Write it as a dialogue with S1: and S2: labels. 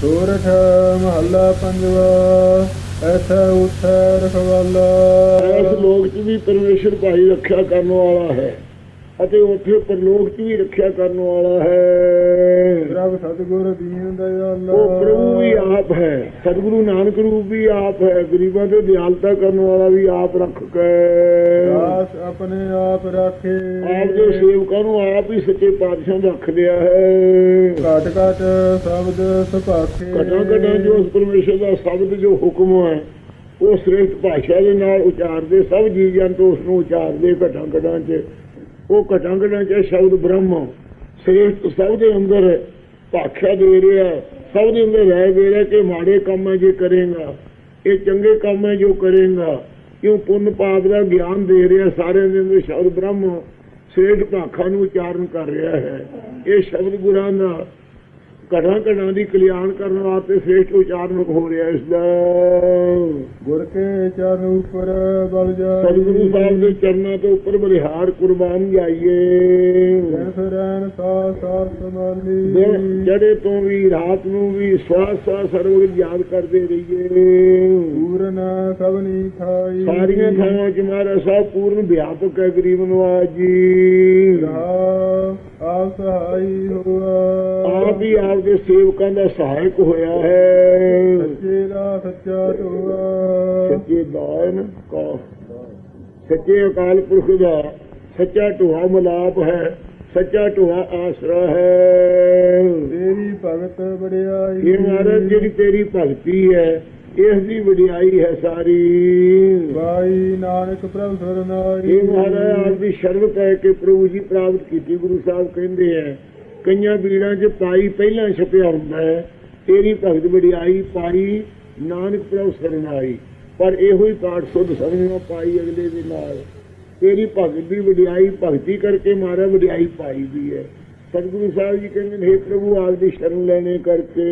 S1: ਸੋਰਠ ਮਹੱਲਾ ਪੰਜਵਾ ਐਸਾ ਉਠੈ ਰਖਵਾਲਾ।
S2: ਇਸ ਲੋਕ 'ਚ ਵੀ ਪਰਮੇਸ਼ਰ ਭਾਈ ਰੱਖਿਆ ਕਰਨ ਵਾਲਾ ਹੈ ਅਤੇ ਉੱਥੇ ਪਰਲੋਕ 'ਚ ਵੀ ਰੱਖਿਆ ਕਰਨ ਵਾਲਾ ਹੈ।
S1: ਪ੍ਰਭ ਸਤਿਗੁਰ ਦੀਨ ਦਇਆਲਾ।
S2: ਉਹ ਪ੍ਰਭੂ ਆਪ ਹੈ। ਸਤਿਗੁਰੂ ਨਾਨਕ ਰੂਪ ਵੀ ਆਪ ਹੈ। ਗਰੀਬਾਂ ਤੇ ਦਿਆਲਤਾ ਕਰਨ ਵਾਲਾ ਵੀ ਆਪ ਰੱਖ ਕੇ।
S1: ਦਾਸ ਆਪਣੇ ਆਪ ਰਾਖੇ।
S2: ਆਪ ਦੇ ਸੇਵਕਾਂ ਨੂੰ ਆਪ ਹੀ ਸੱਚੇ ਪਾਤਸ਼ਾਹ ਰੱਖ ਲਿਆ ਹੈ।
S1: ਘਟ ਘਟ ਸ਼ਬਦ ਸੁਭਾਖੇ।
S2: ਘਟਾਂ ਘਟਾਂ ਜੋ ਉਸ ਪਰਮੇਸ਼ਰ ਦਾ ਸ਼ਬਦ ਜੋ ਹੁਕਮ ਹੈ ਉਹ ਸ੍ਰੇਸ਼ਟ ਭਾਸ਼ਾ ਦੇ ਨਾਲ ਉਚਾਰਦੇ ਸਭ ਜੀਵ ਜੰਤੂ ਉਸ ਨੂੰ ਉਚਾਰਦੇ ਘਟਾਂ ਘਟਾਂ 'ਚ। ਉਹ ਘਟਾਂ ਘਟਾਂ 'ਚ ਸ਼ਬਦ ਬ੍ਰਹਮ। ਸ੍ਰੇਸ਼ਟ ਸਭ ਦੇ ਅੰਦਰ ਭਾਖਿਆ ਦੇ ਰਿਹਾ ਸਭ ਦੇ ਅੰਦਰ ਰਹਿ ਦੇ ਰਿਹਾ ਕਿ ਮਾੜੇ ਕੰਮ ਹੈ ਜੇ ਕਰੇਗਾ। ਇਹ ਚੰਗੇ ਕੰਮ ਹੈ ਜੋ ਕਰੇਗਾ। ਕਿਉਂ ਪੁੰਨ ਪਾਪ ਦਾ ਗਿਆਨ ਦੇ ਰਿਹਾ ਸਾਰਿਆਂ ਦੇ ਅੰਦਰ ਸ਼ਬਦ ਬ੍ਰਹਮ ਸੇਠ ਭਾਖਾ ਨੂੰ ਉਚਾਰਨ ਕਰ ਰਿਹਾ ਹੈ। ਇਹ ਸ਼ਬਦ ਗੁਰਾਂ ਦਾ ਘਟਾਂ ਘਟਾਂ ਦੀ ਕਲਿਆਣ ਕਰਨ ਵਾਸਤੇ ਸ੍ਰੇਸ਼ਟ ਉਚਾਰਨ ਹੋ ਰਿਹਾ ਇਸ ਦਾ।
S1: ਗੁਰ ਕੇ ਚਰਨ ਉਪਰ ਬਲ ਜਾਈ
S2: ਸਤਿਗੁਰੂ ਸਾਹਿਬ ਦੇ ਚਰਨਾਂ ਤੋਂ ਉੱਪਰ ਬਲਿਹਾਰ ਕੁਰਬਾਨ ਜਾਈਏ
S1: ਸਰੈਣ ਸਾ ਸਾਰ ਸਮਾਲੀ
S2: ਦਿਨ ਚੜੇ ਤੋਂ ਵੀ ਰਾਤ ਨੂੰ ਵੀ ਸਵਾਸ ਸਵਾਸ ਸਰਵਗ ਯਾਦ ਕਰਦੇ ਰਹੀਏ।
S1: ਪੂਰਨ ਸਭਨੀ ਖਾਈ।
S2: ਸਾਰੀਆਂ ਥਾਵਾਂ 'ਚ ਮਹਾਰਾਜ ਸਾਹਿਬ ਪੂਰਨ ਵਿਆਪਕ ਹੈ ਗਰੀਬ ਨਵਾਜ। ਜੀ
S1: ਆਪ ਸਹਾਈ ਹੋਆ
S2: ਹੀ ਆਪ ਦੇ ਸੇਵਕਾਂ ਦਾ ਸਹਾਇਕ ਹੋਇਆ ਹੈ।
S1: ਸੱਚੇ ਦਾ ਸੱਚਾ ਟੋਆ
S2: ਸੱਚੇ ਦਾਨ ਕਾ। ਸੱਚੇ ਅਕਾਲ ਪੁਰਖ ਦਾ ਸੱਚਾ ਢੋਆ ਮਲਾਪ ਹੈ ਸੱਚਾ ਢੋਆ ਆਸਰਾ ਹੈ।
S1: ਤੇਰੀ ਭਗਤ ਬੜਿਆਈ
S2: ਇਹ ਮਹਾਰਾਜ ਜਿਹੜੀ ਤੇਰੀ ਭਗਤੀ ਹੈ ਇਸ ਦੀ ਵਡਿਆਈ ਹੈ ਸਾਰੀ।
S1: ਬਾਈ ਨਾਨਕ ਪ੍ਰਭ ਸਰਨਾਈ
S2: ਇਹ ਮਹਾਰਾਜ ਆਪ ਦੀ ਸ਼ਰਨ ਪੈ ਕੇ ਪ੍ਰਭੂ ਜੀ ਪ੍ਰਾਪਤ ਕੀਤੀ ਗੁਰੂ ਸਾਹਿਬ ਕਹਿੰਦੇ ਆ ਕਈਆਂ ਬੀੜਾਂ 'ਚ ਪਾਈ ਪਹਿਲਾਂ ਛਪਿਆ ਹੁੰਦਾ ਹੈ, ਤੇਰੀ ਭਗਤ ਵਡਿਆਈ ਪਾਈ, ਨਾਨਕ ਪ੍ਰਭ ਸਰਨਾਈ ਪਰ ਇਹੋ ਹੀ ਪਾਠ ਸੁਧ ਸਮਝਣਾ ਪਾਈ ਅਗਲੇ ਦੇ ਨਾਲ। ਤੇਰੀ ਭਗਤ ਦੀ ਵਡਿਆਈ ਭਗਤੀ ਕਰਕੇ ਮਾਰਾ ਵਡਿਆਈ ਪਾਈ ਵੀ ਹੈ। ਸਤਿਗੁਰੂ ਸਾਹਿਬ ਜੀ ਕਹਿੰਦੇ ਨੇ, "ਹੇ ਪ੍ਰਭੂ, ਆਪ ਦੀ ਸ਼ਰਨ ਲੈਣੇ ਕਰਕੇ।